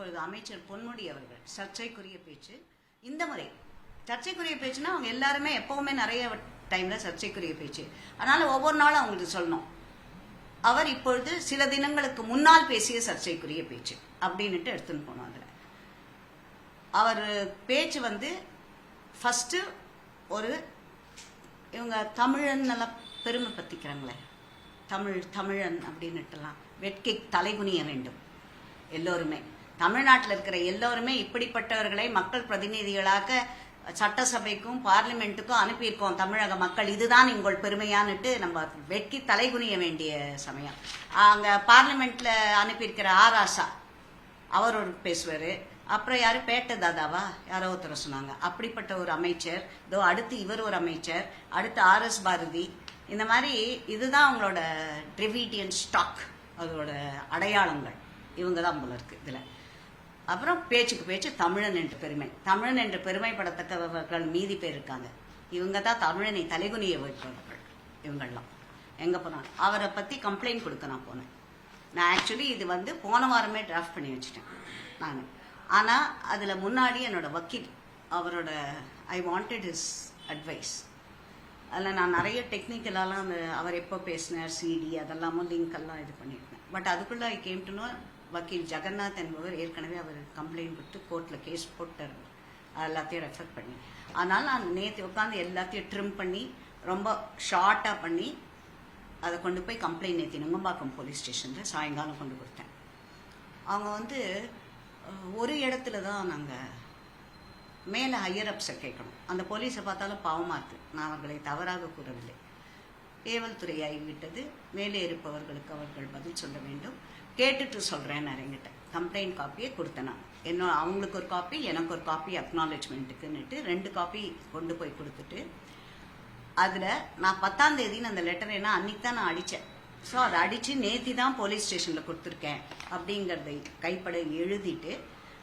இப்பொழுது அமைச்சர் பொன்முடி அவர்கள் சர்ச்சைக்குரிய பேச்சு. இந்த முறை சர்ச்சைக்குரிய பேச்சுன்னா அவங்க எல்லாருமே எப்பவுமே நிறைய டைம்ல சர்ச்சைக்குரிய பேச்சு. அதனால ஒவ்வொரு நாளும் அவங்களுக்கு சொல்லணும். அவர் இப்பொழுது சில தினங்களுக்கு முன்னால் பேசிய சர்ச்சைக்குரிய பேச்சு அப்படின்னுட்டு எடுத்துன்னு போனோம் அதில். அவர் பேச்சு வந்து ஃபஸ்ட்டு ஒரு இவங்க தமிழன் நல்லா பெருமை பற்றிக்கிறாங்களே தமிழ் தமிழன் அப்படின்னுட்டுலாம். வெட்கை தலைகுனிய வேண்டும். எல்லோருமே. தமிழ்நாட்டில் இருக்கிற எல்லோருமே இப்படிப்பட்டவர்களை மக்கள் பிரதிநிதிகளாக சட்டசபைக்கும் பார்லிமெண்ட்டுக்கும் அனுப்பியிருக்கோம் தமிழக மக்கள். இதுதான் உங்கள் பெருமையான்னுட்டு நம்ம வெட்கி தலைகுனிய வேண்டிய சமயம். அங்கே பார்லிமெண்ட்ல அனுப்பியிருக்கிற ஆராசா அவர் ஒரு பேசுவார். அப்புறம் யாரும் பேட்ட தாதாவா? யாரோ ஒருத்தர் சொன்னாங்க. அப்படிப்பட்ட ஒரு அமைச்சர். இதோ அடுத்து இவர் ஒரு அமைச்சர். அடுத்து ஆர்எஸ் பாரதி. இந்த மாதிரி இதுதான் அவங்களோட ட்ரிவிடியன் ஸ்டாக். அதோட அடையாளங்கள். இவங்க தான் போல இருக்கு இதில். அப்புறம் பேச்சுக்கு பேச்சு தமிழன் என்று பெருமை. தமிழன் என்று பெருமைப்படத்தக்கவர்கள் மீதி பேர் இருக்காங்க. இவங்க தான் தமிழனை தலைகுனிய வைப்பவர்கள் இவங்கெல்லாம் எங்கே போனாலும் அவரை பற்றி கம்ப்ளைண்ட் கொடுக்க நான் போனேன். நான் ஆக்சுவலி இது வந்து போன வாரமே டிராஃப்ட் பண்ணி வச்சுட்டேன் நான். ஆனால் அதில் முன்னாடி என்னோட வக்கீல் அவரோட ஐ வாண்டட் ஹிஸ் அட்வைஸ் அதில் நான் நிறைய டெக்னிக்கலாலாம் அந்த அவர் எப்போ பேசினார் சிடி அதெல்லாமும் லிங்க் எல்லாம் இது பண்ணியிருந்தேன். பட் அதுக்குள்ளே ஐ கேம் டு நோ வக்கீல் ஜெகநாத் என்பவர் ஏற்கனவே அவர் கம்ப்ளைண்ட் கொடுத்து கோர்ட்டில் கேஸ் போட்டார். எல்லாத்தையும் ரெஃபர் பண்ணி. அதனால் நான் நேற்று உட்காந்து எல்லாத்தையும் ட்ரிம் பண்ணி ரொம்ப ஷார்ட்டாக பண்ணி அதை கொண்டு போய் கம்ப்ளைண்ட் நேற்று நுங்கம்பாக்கம் போலீஸ் ஸ்டேஷனில் சாயங்காலம் கொண்டு கொடுத்தேன். அவங்க வந்து ஒரு இடத்துல தான் நாங்கள் மேலே ஹையர் அப்ஸை கேட்கணும். அந்த போலீஸை பார்த்தாலும் பாவமாக இருக்குது நான் அவர்களை தவறாக கூறவில்லை. ஏவல் ஆகிவிட்டது மேலே இருப்பவர்களுக்கு அவர்கள் பதில் சொல்ல வேண்டும். கேட்டுட்டு சொல்கிறேன் என்கிட்ட. கம்ப்ளைண்ட் காப்பியை கொடுத்தேன் நான். என்ன அவங்களுக்கு ஒரு காப்பி எனக்கு ஒரு காப்பி அக்னாலேஜ்மெண்ட்டுக்குன்னுட்டு ரெண்டு காப்பி கொண்டு போய் கொடுத்துட்டு அதில் நான் பத்தாம் தேதின்னு அந்த லெட்டர் ஏன்னா அன்னைக்கு தான் நான் அடித்தேன் ஸோ அதை அடித்து நேத்தி தான் போலீஸ் ஸ்டேஷனில் கொடுத்துருக்கேன் அப்படிங்கிறதை கைப்பட எழுதிட்டு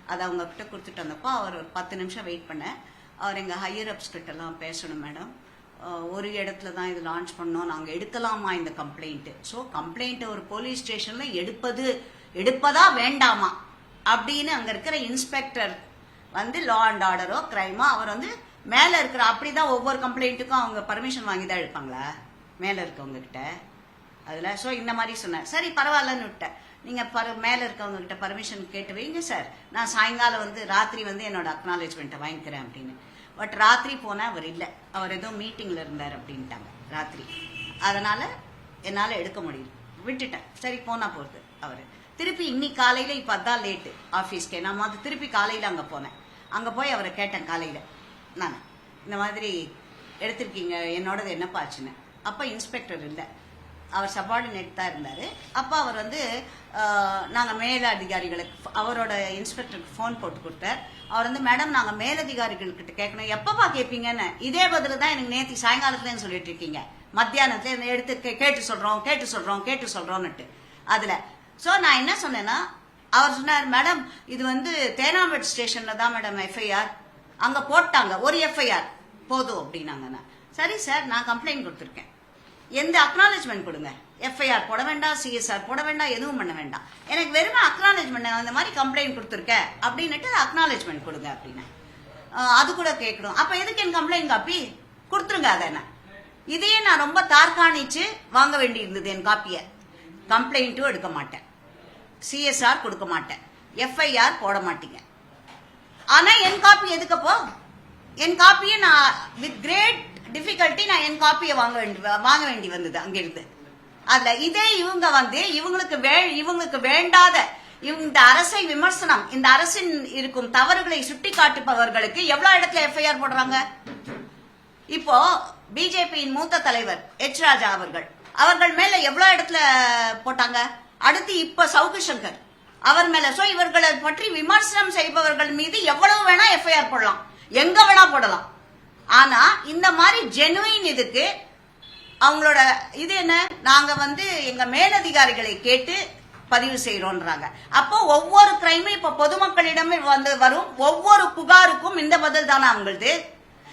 அதை அவங்க கிட்ட கொடுத்துட்டு வந்தப்போ அவர் ஒரு பத்து நிமிஷம் வெயிட் பண்ண அவர் எங்கள் ஹையர் அப்ஸ் கிட்டலாம் பேசணும் மேடம் ஒரு இடத்துல தான் இது லான்ச் பண்ணோம். நாங்கள் எடுக்கலாமா இந்த கம்ப்ளைண்ட்டு ஸோ கம்ப்ளைண்ட்டை ஒரு போலீஸ் ஸ்டேஷனில் எடுப்பது எடுப்பதா வேண்டாமா? அப்படின்னு அங்கே இருக்கிற இன்ஸ்பெக்டர் வந்து லா அண்ட் ஆர்டரோ கிரைமோ அவர் வந்து மேலே இருக்கிற அப்படி தான் ஒவ்வொரு கம்ப்ளைண்ட்டுக்கும் அவங்க பர்மிஷன் வாங்கி தான் எடுப்பாங்களா? மேலே இருக்கவங்க கிட்ட அதில் ஸோ இந்த மாதிரி சொன்னார். சரி பரவாயில்லன்னு விட்டேன். நீங்கள் பர மேலே இருக்கவங்ககிட்ட பர்மிஷன் கேட்டு வைங்க சார் நான் சாயங்காலம் வந்து ராத்திரி வந்து என்னோட அக்னாலேஜ்மெண்ட்டை வாங்கிக்கிறேன் அப்படின்னு. பட் ராத்திரி போனால் அவர் இல்லை. அவர் ஏதோ மீட்டிங்கில் இருந்தார் அப்படின்ட்டாங்க ராத்திரி. அதனால் என்னால் எடுக்க முடியல. விட்டுட்டேன். சரி போனால் போகிறது அவர். திருப்பி இன்னைக்கு காலையில் இப்போ அதான் லேட்டு ஆஃபீஸ்க்கு நான் வந்து திருப்பி காலையில் அங்கே போனேன். அங்கே போய் அவரை கேட்டேன் காலையில். நான் இந்த மாதிரி எடுத்திருக்கீங்க என்னோடது என்னப்பா ஆச்சுன்னு? அப்போ இன்ஸ்பெக்டர் இல்லை. அவர் சபார்டினேட் தான் இருந்தார். அப்போ அவர் வந்து நாங்கள் மேலதிகாரிகளுக்கு அவரோட இன்ஸ்பெக்டருக்கு ஃபோன் போட்டு கொடுத்தார். அவர் வந்து மேடம் நாங்கள் மேலதிகாரிகள்கிட்ட கேட்கணும். எப்பப்பா கேட்பீங்கன்னு இதே பதில் தான் எனக்கு நேற்று சாயங்காலத்துலேன்னு சொல்லிட்டு இருக்கீங்க. மத்தியானத்துல எடுத்து கே- கேட்டு சொல்கிறோம் கேட்டு சொல்கிறோம் கேட்டு சொல்கிறோன்னுட்டு அதில் ஸோ நான் என்ன சொன்னேன்னா அவர் சொன்னார் மேடம் இது வந்து தேனாம்பேட் ஸ்டேஷனில் தான் மேடம் எஃப்ஐஆர் அங்கே போட்டாங்க ஒரு எஃப்ஐஆர் போதும் அப்படின்னாங்க நான். சரி சார் நான் கம்ப்ளைண்ட் கொடுத்துருக்கேன். எந்த அக்னாலேஜ்மெண்ட் கொடுங்க. எஃப்ஐஆர் போட வேண்டாம் சிஎஸ்ஆர் போட வேண்டாம் எதுவும் பண்ண வேண்டாம். எனக்கு வெறும் அக்னாலேஜ்மெண்ட் அந்த மாதிரி கம்ப்ளைண்ட் கொடுத்துருக்கேன் அப்படின்னுட்டு அக்னாலேஜ்மெண்ட் கொடுங்க அப்படின்னு. அது கூட கேட்கணும் அப்போ எதுக்கு என் கம்ப்ளைண்ட் காப்பி கொடுத்துருங்க அதை என்ன இதையே நான் ரொம்ப தார்காணிச்சு வாங்க வேண்டியிருந்தது என் காப்பியை கம்ப்ளைண்ட்டும் எடுக்க மாட்டேன். சிஎஸ்ஆர் கொடுக்க மாட்டேன். எஃப்ஐஆர் போட மாட்டீங்க. ஆனால் என் காப்பி எதுக்கப்போ? என் காப்பியை நான் வித் கிரேட் டிஃபிகல்ட்டி நான் என் காப்பியை வாங்க வேண்டி வாங்க வேண்டி வந்தது அங்கிருந்து. அதுல இதே இவங்க வந்து இவங்களுக்கு வே இவங்களுக்கு வேண்டாத இவங்க இந்த அரசை விமர்சனம் இந்த அரசின் இருக்கும் தவறுகளை சுட்டி காட்டுபவர்களுக்கு எவ்வளவு இடத்துல எஃப்ஐஆர் போடுறாங்க? இப்போ பிஜேபியின் மூத்த தலைவர் எச் ராஜா அவர்கள் அவர்கள் மேல எவ்வளவு இடத்துல போட்டாங்க? அடுத்து இப்ப சவுக்கு சங்கர் அவர் மேல. சோ இவர்களை பற்றி விமர்சனம் செய்பவர்கள் மீது எவ்வளவு வேணா எஃப்ஐஆர் போடலாம். எங்க வேணா போடலாம். ஆனா இந்த மாதிரி ஜெனுவின் இதுக்கு அவங்களோட இது என்ன? நாங்க வந்து எங்க மேலதிகாரிகளை கேட்டு பதிவு செய்யறோன்றாங்க அப்போ ஒவ்வொரு கிரைமும் இப்ப பொதுமக்களிடமே வந்து வரும். ஒவ்வொரு புகாருக்கும் இந்த பதில் தானே அவங்களது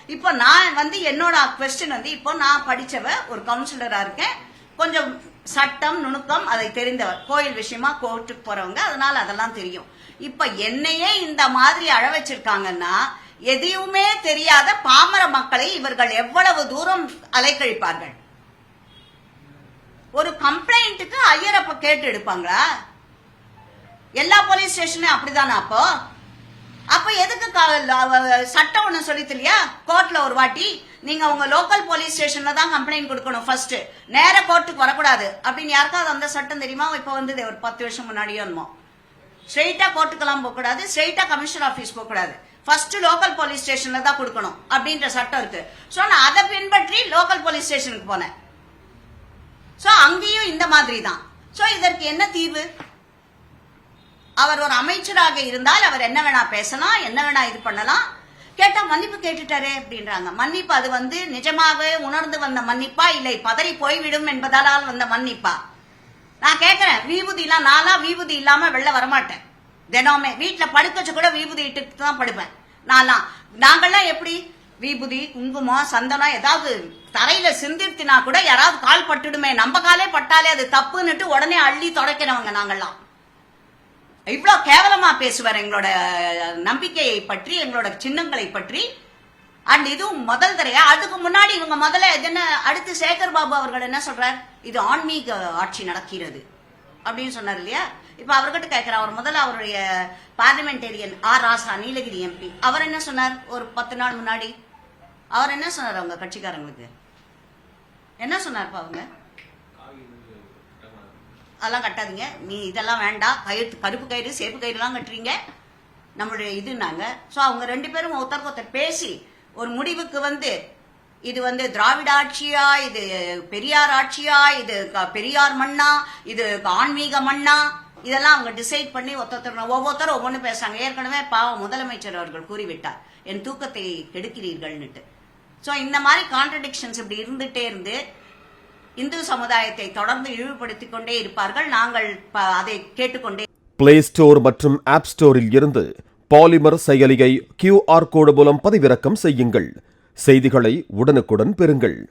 இப்போ நான் வந்து என்னோட கொஸ்டின் வந்து இப்போ நான் படிச்சவ ஒரு கவுன்சிலரா இருக்கேன். கொஞ்சம் சட்டம் நுணுக்கம் அதை தெரிந்தவர். கோயில் விஷயமா கோர்ட்டுக்கு போறவங்க அதனால அதெல்லாம் தெரியும். இப்ப என்னையே இந்த மாதிரி அழ வச்சிருக்காங்கன்னா எதையுமே தெரியாத பாமர மக்களை இவர்கள் எவ்வளவு தூரம் அலைக்கழிப்பார்கள்? ஒரு கம்ப்ளைண்ட்டுக்கு ஐயரப்ப கேட்டு எடுப்பாங்களா? எல்லா போலீஸ் ஸ்டேஷனும் அப்படிதானா அப்போ? அப்ப எதுக்கு சட்டம் ஒண்ணு சொல்லித்து இல்லையா கோர்ட்ல ஒரு வாட்டி நீங்க உங்க லோக்கல் போலீஸ் ஸ்டேஷன்ல தான் கம்ப்ளைண்ட் கொடுக்கணும் ஃபர்ஸ்ட் நேர கோர்ட்டுக்கு வரக்கூடாது. அப்படின்னு யாருக்காவது அந்த சட்டம் தெரியுமா? இப்ப வந்து ஒரு பத்து வருஷம் முன்னாடியோ என்னமோ. ஸ்ட்ரெயிட்டா கோர்ட்டுக்கெல்லாம் போக கூடாது ஸ்ட்ரெயிட்டா கமிஷனர் ஆபீஸ் போக கூடாது ஃபர்ஸ்ட் லோக்கல் போலீஸ் ஸ்டேஷன்ல தான் கொடுக்கணும் அப்படின்ற சட்டம் இருக்கு. ஸோ நான் அதை பின்பற்றி லோக்கல் போலீஸ் ஸ்டேஷனுக்கு போனேன். ஸோ அங்கேயும் இந்த மாதிரி தான். ஸோ இதற்கு என்ன தீர்வு? அவர் ஒரு அமைச்சராக இருந்தால் அவர் என்ன வேணா பேசலாம் என்ன வேணா இது பண்ணலாம். கேட்டா மன்னிப்பு கேட்டுட்டாரே அப்படின்றாங்க. மன்னிப்பு அது வந்து நிஜமாகவே உணர்ந்து வந்த மன்னிப்பா இல்லை பதறி போய்விடும் என்பதால் வந்த மன்னிப்பா? நான் கேட்கிறேன் வீபூதி எல்லாம் நான்லாம் வீபூதி இல்லாம வெளில வரமாட்டேன். தினமே வீட்டில் படுக்க வச்சு கூட விபூதி இட்டுட்டு தான் படுப்பேன். நான்லாம். நாங்கள்லாம் எப்படி? விபூதி குங்குமம் சந்தனம் ஏதாவது தரையில சிந்திர்த்தினா கூட யாராவது கால் பட்டுடுமே. நம்ம காலே பட்டாலே அது தப்புன்னுட்டு உடனே அள்ளி தொடக்கிறவங்க நாங்கள்லாம். இவ்வளோ கேவலமா பேசுவார் எங்களோட நம்பிக்கையை பற்றி எங்களோட சின்னங்களை பற்றி. அண்ட் இதுவும் முதல் தரையா. அதுக்கு முன்னாடி இவங்க முதல்ல என்ன அடுத்து சேகர் பாபு அவர்கள் என்ன சொல்றார்? இது ஆன்மீக ஆட்சி நடக்கிறது. அப்படின்னு சொன்னார் இல்லையா? இப்ப அவர்கிட்ட கேட்கிறேன் அவர் முதல்ல அவருடைய parliamentarian R Raja Nilgiri MP அவர் என்ன சொன்னார்? ஒரு பத்து நாள் முன்னாடி. அவர் என்ன சொன்னார் அவங்க கட்சிக்காரங்களுக்கு? என்ன சொன்னார்ப்பா அவங்க? அதெல்லாம் கட்டாதீங்க. நீ இதெல்லாம் வேண்டாம். கயிறு கருப்பு கயிறு சேப்பு கயிறுலாம் கட்டுறீங்க. நம்மளுடைய இதுனாங்க ஸோ அவங்க ரெண்டு பேரும் ஒருத்தருக்கு ஒருத்தர் பேசி ஒரு முடிவுக்கு வந்து இது வந்து திராவிட ஆட்சியா? இது பெரியார் ஆட்சியா? இது க- பெரியார் மண்ணா இது ஆன்மீக மண்ணா இதெல்லாம் அவங்க டிசைட் பண்ணி ஒருத்தர் ஒவ்வொருத்தரும் ஒவ்வொன்று பேசுறாங்க. ஏற்கனவே பாவம் முதலமைச்சர் அவர்கள் கூறிவிட்டார். என் தூக்கத்தை கெடுக்கிறீர்கள்னுட்டு. ஸோ இந்த மாதிரி கான்ட்ரடிக்ஷன்ஸ் இப்படி இருந்துட்டே இருந்து இந்து சமுதாயத்தை தொடர்ந்து இழிவுபடுத்திக் கொண்டே இருப்பார்கள். நாங்கள் ப- அதை கேட்டுக்கொண்டே பிளே ஸ்டோர் மற்றும் ஆப் ஸ்டோரில் இருந்து பாலிமர் செயலியை கியூஆர் கோடு மூலம் பதிவிறக்கம் செய்யுங்கள். செய்திகளை உடனுக்குடன் பெறுங்கள்.